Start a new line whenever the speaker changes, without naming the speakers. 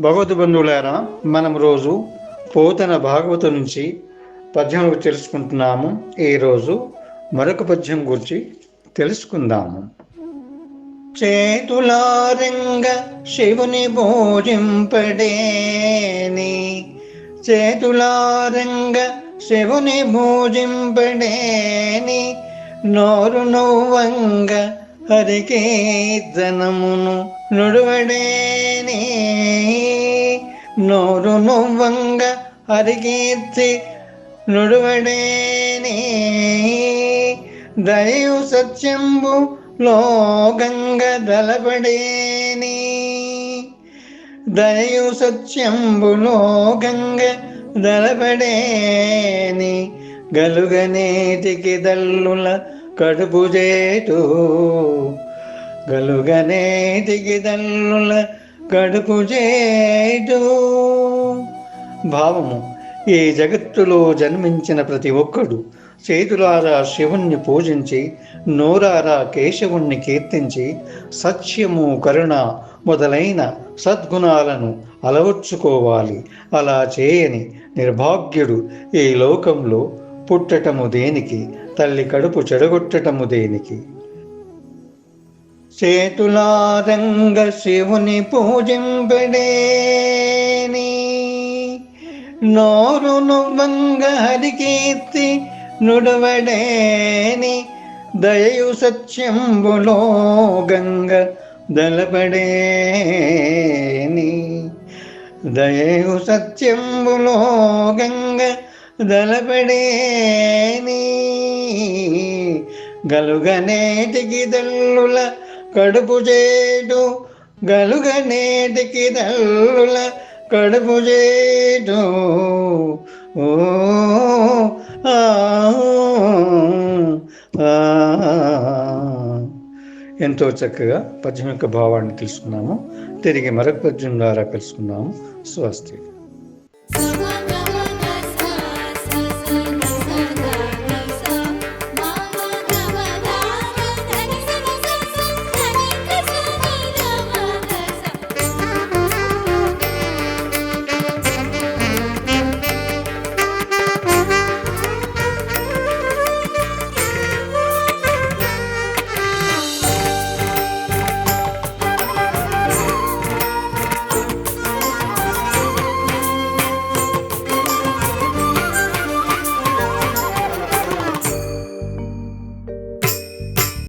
భగవత్ బంధువులారా మనం రోజు పోతన భాగవత నుంచి పద్యం తెలుసుకుంటున్నాము. ఈరోజు మరొక పద్యం గురించి తెలుసుకుందాము. చేతులారంగ శివుని భోజింపడేని చేతులారంగ శివుని భోజింపడేని నోరు నవ్వంగ హరికీర్తనమును నుడువడేని నోరు నువ్వంగ హరికీర్తి నుడువడేని దయు సత్యంబు లోగంగ దలపడేని దయు సత్యంబు గంగ దలపడేని గలుగనేటికి దల్లుల కడుపు గలుగనే దిగిదల్లుల గడుపుజేటు భావము ఈ జగత్తులో జన్మించిన ప్రతి ఒక్కడు చేతులారా శివుణ్ణి పూజించి నోరారా కేశవుణ్ణి కీర్తించి సత్యము కరుణ మొదలైన సద్గుణాలను అలవర్చుకోవాలి. అలా చేయని నిర్భాగ్యుడు ఈ లోకంలో పుట్టటము దేనికి? తల్లి కడుపు చెడగొట్టటము దేనికి? చేతులారంగ శివుని పూజింపడేని. నోరు నువ్వంగ హరికీర్తి నుడవడేని. దయయు సత్యంబులో గంగ దలపడేని. దయయు సత్యంబులో గంగ దలపడేని గలుగనేటికి దల్లుల కడుపు చేటు. గలుగనేటికి దల్లుల కడుపు చేటు. ఓ ఆ, ఎంతో చక్కగా పద్యం యొక్క భావాన్ని తెలుసుకున్నాము తిరిగి మరొక పద్యం ద్వారా కలుసుకున్నాము స్వస్తి.